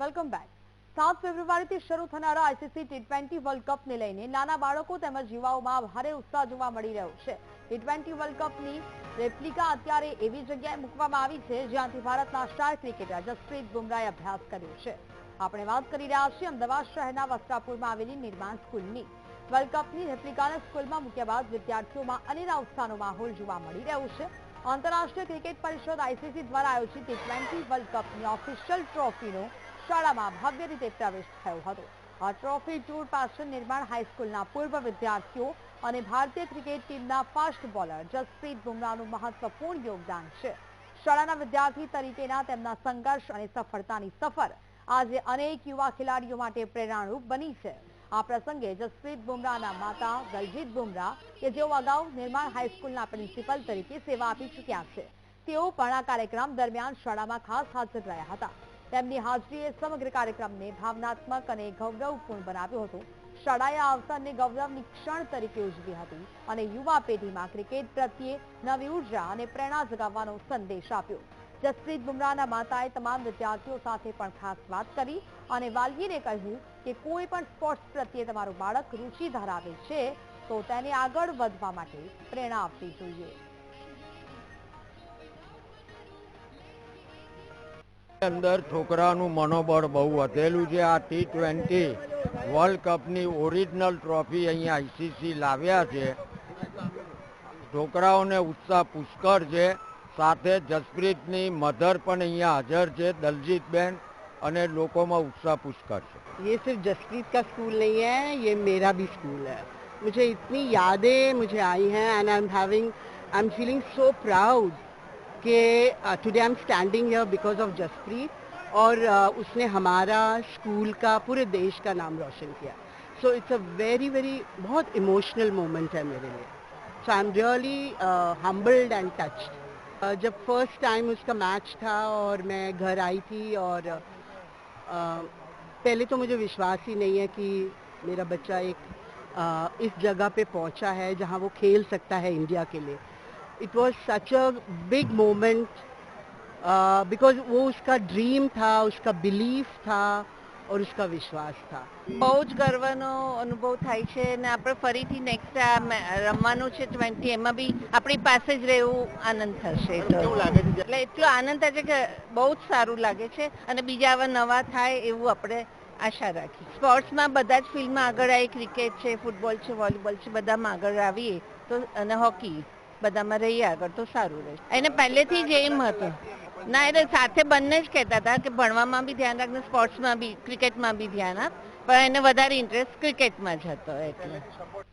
Welcome back સાત ફેબ્રુઆરીથી શરૂ થનારા આઈસીસી ટી ટ્વેન્ટી વર્લ્ડ કપને લઈને નાના બાળકો તેમજ યુવાઓમાં ભારે ઉત્સાહ જોવા મળી રહ્યો છે. ટી ટ્વેન્ટી વર્લ્ડ કપની રેપ્લિકા અત્યારે એવી જગ્યાએ મૂકવામાં આવી છે જ્યાંથી ભારતના સ્ટાર ક્રિકેટર જસપ્રીત બુમરાએ અભ્યાસ કર્યો છે. આપણે વાત કરી રહ્યા છીએ અમદાવાદ શહેરના વસ્ત્રાપુરમાં આવેલી નિર્માણ સ્કૂલની. વર્લ્ડ કપની રેપ્લિકાને સ્કૂલમાં મૂક્યા બાદ વિદ્યાર્થીઓમાં અનેરા ઉત્સાહનો માહોલ જોવા મળી રહ્યો છે. આંતરરાષ્ટ્રીય ક્રિકેટ પરિષદ આઈસીસી દ્વારા આયોજિત ટી ટ્વેન્ટી વર્લ્ડ કપની ઓફિશિયલ ટ્રોફીનો શાળામાં ભવ્ય રીતે પ્રવેશ થયો હતો. આ ટ્રોફી ટૂર પાછળ નિર્માણ હાઈસ્કૂલના પૂર્વ વિદ્યાર્થીઓ અને ભારતીય ક્રિકેટ ટીમના ફાસ્ટ બોલર જસપ્રીત બુમરાહનું મહત્વપૂર્ણ યોગદાન છે. શાળાના વિદ્યાર્થી તરીકેના તેમના સંઘર્ષ અને સફળતાની સફર આજે અનેક યુવા ખેલાડીઓ માટે પ્રેરણારૂપ બની છે. આ પ્રસંગે જસપ્રીત બુમરાહના માતા દલજીત બુમરાહ, કે જેઓ અગાઉ નિર્માણ હાઈસ્કૂલના પ્રિન્સિપલ તરીકે સેવા આપી ચૂક્યા છે, તેઓ પણ આ કાર્યક્રમ દરમિયાન શાળામાં ખાસ હાજર રહ્યા હતા. તેમની હાજરીએ સમગ્ર કાર્યક્રમને ભાવનાત્મક અને ગૌરવપૂર્ણ બનાવ્યો હતો. શાળાએ અવસરને ગૌરવની ક્ષણ તરીકે ઉજવી હતી અને યુવા પેઢીમાં ક્રિકેટ પ્રત્યે નવી ઊર્જા અને પ્રેરણા જગાવવાનો સંદેશ આપ્યો. જસપ્રીત બુમરાહના માતાએ તમામ વિદ્યાર્થીઓ સાથે પણ ખાસ વાત કરી અને વાલીને કહ્યું કે કોઈ પણ સ્પોર્ટ્સ પ્રત્યે તમારું બાળક રુચિ ધરાવે છે, તો તેને આગળ વધવા માટે પ્રેરણા આપવી જોઈએ. અંદર છોકરાનું મનોબળ બહુ વધેલું છે આ ટી ટ્વેન્ટી વર્લ્ડ કપની ઓરિજિનલ ટ્રોફી અહીંયા આઈસીસી લાવ્યા છે છોકરાઓને ઉત્સાહ પુષ્કળ છે સાથે જસપ્રીતની મધર પણ અહીંયા હાજર છે દલજીતબેન અને લોકોમાં ઉત્સાહ પુષ્કળ છે ये सिर्फ जसप्रीत का स्कूल नहीं है ये मेरा भी स्कूल है मुझे इतनी यादें मुझे आई हैं and I am having I am feeling so proud कि today I am standing here because of Jasprit और uh, उसने हमारा स्कूल का पूरे देश का नाम रोशन किया। So it's a very very बहुत इमोशनल मोमेंट है मेरे लिए। So I am really humbled and touched जब फ़र्स्ट टाइम उसका मैच था और मैं घर आई थी और uh, पहले तो मुझे विश्वास ही नहीं है कि मेरा बच्चा एक अ, इस जगह पे पहुँचा है जहाँ वो खेल सकता है इंडिया के लिए। it was such a big moment because वो उसका ड्रीम था उसका बिलीफ था और उसका विश्वास था બહુ જ ગર્વનો અનુભવ થાય છે અને આપણે ફરીથી નેક્સ્ટ આ મે- રમવાનું છે ટ્વેન્ટી એમાં બી આપણી પાસે જ રહેવું આનંદ થશે તો એટલે એટલો આનંદ થાય છે કે બહુ જ સારું લાગે છે અને બીજા આવા નવા થાય એવું આપણે આશા રાખી સ્પોર્ટ્સમાં બધા જ ફિલ્ડમાં આગળ આવી ક્રિકેટ છે ફૂટબોલ છે વોલીબોલ છે બધામાં આગળ આવીએ તો અને હોકી બધામાં રહીએ આગળ તો સારું રહે એને પહેલેથી જ એમ હતું. ના એટલે સાથે બંને જ કહેતા હતા કે ભણવામાં બી ધ્યાન રાખને સ્પોર્ટ્સમાં બી ક્રિકેટમાં બી ધ્યાન આપ. પણ એને વધારે ઇન્ટરેસ્ટ ક્રિકેટમાં જ હતો એટલે.